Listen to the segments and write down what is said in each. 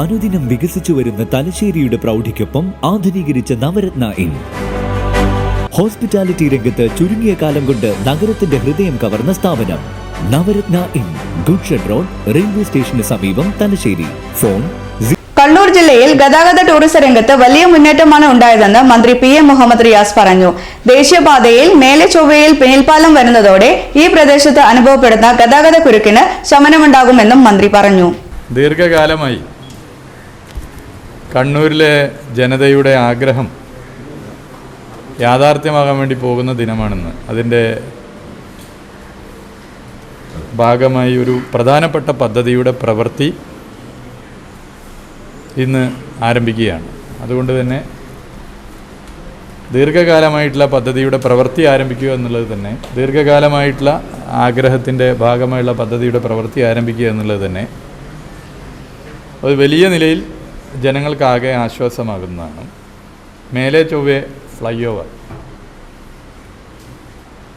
അനുദിനം വികസിച്ചു വരുന്ന തലശ്ശേരിയുടെ പ്രൗഢിക്കൊപ്പം ആധുനീകരിച്ച നവരത്ന ഇൻ. ഹോസ്പിറ്റാലിറ്റി രംഗത്ത് ചുരുങ്ങിയ കാലം കൊണ്ട് നഗരത്തിന്റെ ഹൃദയം കവർന്ന സ്ഥാപനം. നവരത്ന ഇൻ. ഗുഡ്ഷൻ റോഡ് റെയിൽവേ സ്റ്റേഷന് സമീപം തലശ്ശേരി. ഫോൺ കണ്ണൂർ ജില്ലയിൽ ഗതാഗത ടൂറിസം രംഗത്ത് വലിയ മുന്നേറ്റമാണ് ഉണ്ടായതെന്ന് മന്ത്രി പി എം മുഹമ്മദ് റിയാസ് പറഞ്ഞു. ദേശീയപാതയിൽ മേലെ ചൊവ്വയിൽ പിന്നിൽപ്പാലം വരുന്നതോടെ ഈ പ്രദേശത്ത് അനുഭവപ്പെടുന്ന ഗതാഗത കുരുക്കിന് ശമനമുണ്ടാകുമെന്നും മന്ത്രി പറഞ്ഞു. ദീർഘകാലമായി കണ്ണൂരിലെ ജനതയുടെ ആഗ്രഹം യാഥാർത്ഥ്യമാകാൻ വേണ്ടി പോകുന്ന ദിനമാണെന്ന്. അതിന്റെ ഭാഗമായി ഒരു പ്രധാനപ്പെട്ട പദ്ധതിയുടെ പ്രവൃത്തി ഇന്ന് ആരംഭിക്കുകയാണ്. അതുകൊണ്ട് തന്നെ ദീർഘകാലമായിട്ടുള്ള പദ്ധതിയുടെ പ്രവൃത്തി ആരംഭിക്കുക എന്നുള്ളത് തന്നെ ദീർഘകാലമായിട്ടുള്ള ആഗ്രഹത്തിന്റെ ഭാഗമായുള്ള പദ്ധതിയുടെ പ്രവൃത്തി ആരംഭിക്കുക എന്നുള്ളത് തന്നെ അത് വലിയ നിലയിൽ ജനങ്ങൾക്കാകെ ആശ്വാസമാകുന്നതാണ്. മേലെ ചൊവ്വെ ഫ്ലൈ ഓവർ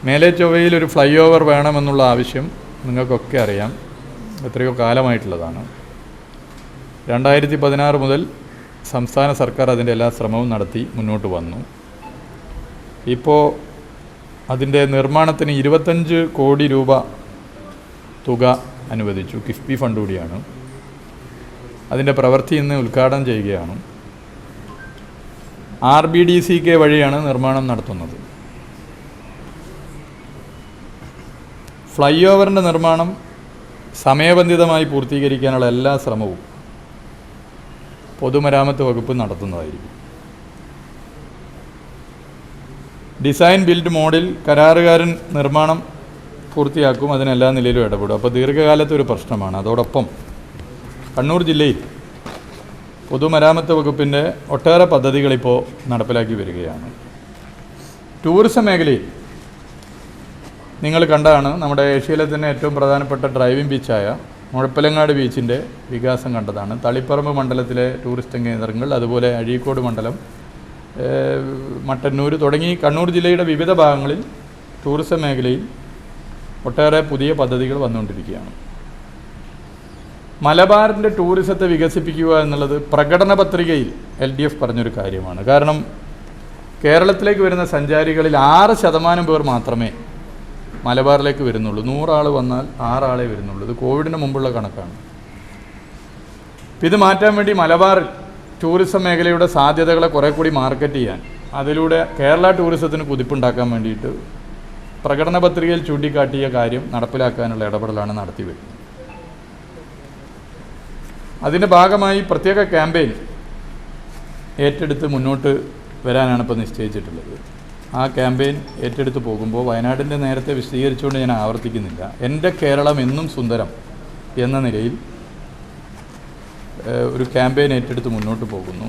മേലെ ചൊവ്വയിൽ ഒരു ഫ്ലൈ ഓവർ വേണമെന്നുള്ള ആവശ്യം നിങ്ങൾക്കൊക്കെ അറിയാം. എത്രയോ കാലമായിട്ടുള്ളതാണ്. രണ്ടായിരത്തി പതിനാറ് മുതൽ സംസ്ഥാന സർക്കാർ അതിന്റെ എല്ലാ ശ്രമവും നടത്തി മുന്നോട്ട് വന്നു. ഇപ്പോൾ അതിന്റെ നിർമ്മാണത്തിന് ഇരുപത്തഞ്ച് കോടി രൂപ തുക അനുവദിച്ചു. കിഫ്ബി ഫണ്ട് കൂടിയാണ്. അതിന്റെ പ്രവൃത്തി ഇന്ന് ഉദ്ഘാടനം ചെയ്യുകയാണ്. R B D C K വഴിയാണ് നിർമ്മാണം നടത്തുന്നത്. ഫ്ലൈ ഓവറിന്റെ നിർമ്മാണം സമയബന്ധിതമായി പൂർത്തീകരിക്കാനുള്ള എല്ലാ ശ്രമവും പൊതുമരാമത്ത് വകുപ്പ് നടത്തുന്നതായിരിക്കും. ഡിസൈൻ ബിൽഡ് മോഡിൽ കരാറുകാരൻ നിർമ്മാണം പൂർത്തിയാക്കും അതിനെല്ലാ നിലയിലും ഇടപെടും. അപ്പോൾ ദീർഘകാലത്തെ ഒരു പ്രശ്നമാണ്. അതോടൊപ്പം കണ്ണൂർ ജില്ലയിൽ പൊതുമരാമത്ത് വകുപ്പിന്റെ ഒട്ടേറെ പദ്ധതികളിപ്പോൾ നടപ്പിലാക്കി വരികയാണ്. ടൂറിസം മേഖലയിൽ നിങ്ങൾ കണ്ടാണ് നമ്മുടെ ഏഷ്യയിലെ തന്നെ ഏറ്റവും പ്രധാനപ്പെട്ട ഡ്രൈവിംഗ് ബീച്ചായ മുഴപ്പിലങ്ങാട് ബീച്ചിന്റെ വികാസം കണ്ടതാണ്. തളിപ്പറമ്പ് മണ്ഡലത്തിലെ ടൂറിസ്റ്റ് കേന്ദ്രങ്ങൾ അതുപോലെ അഴീക്കോട് മണ്ഡലം മട്ടന്നൂർ തുടങ്ങി കണ്ണൂർ ജില്ലയുടെ വിവിധ ഭാഗങ്ങളിൽ ടൂറിസം മേഖലയിൽ ഒട്ടേറെ പുതിയ പദ്ധതികൾ വന്നുകൊണ്ടിരിക്കുകയാണ്. മലബാറിന്റെ ടൂറിസത്തെ വികസിപ്പിക്കുക എന്നുള്ളത് പ്രകടന പത്രികയിൽ എൽ ഡി എഫ് പറഞ്ഞൊരു കാര്യമാണ്. കാരണം കേരളത്തിലേക്ക് വരുന്ന സഞ്ചാരികളിൽ ആറ് ശതമാനം പേർ മാത്രമേ മലബാറിലേക്ക് വരുന്നുള്ളൂ. നൂറാൾ വന്നാൽ ആറാളെ വരുന്നുള്ളൂ. ഇത് കോവിഡിന് മുമ്പുള്ള കണക്കാണ്. ഇത് മാറ്റാൻ വേണ്ടി മലബാറിൽ ടൂറിസം മേഖലയുടെ സാധ്യതകളെ കുറെ കൂടി മാർക്കറ്റ് ചെയ്യാൻ അതിലൂടെ കേരള ടൂറിസത്തിന് കുതിപ്പുണ്ടാക്കാൻ വേണ്ടിയിട്ട് പ്രകടന പത്രികയിൽ ചൂണ്ടിക്കാട്ടിയ കാര്യം നടപ്പിലാക്കാനുള്ള ഇടപെടലാണ് നടത്തി വരുന്നത് അതിന്റെ ഭാഗമായി പ്രത്യേക ക്യാമ്പയിൻ ഏറ്റെടുത്ത് മുന്നോട്ട് വരാനാണ് ഇപ്പോൾ നിശ്ചയിച്ചിട്ടുള്ളത്. ആ ക്യാമ്പയിൻ ഏറ്റെടുത്ത് പോകുമ്പോൾ വയനാടിന്റെ നേരത്തെ വിശദീകരിച്ചുകൊണ്ട് ഞാൻ ആവർത്തിക്കുന്നില്ല. എന്റെ കേരളം എന്നും സുന്ദരം എന്ന നിലയിൽ ഒരു ക്യാമ്പയിൻ ഏറ്റെടുത്ത് മുന്നോട്ട് പോകുന്നു.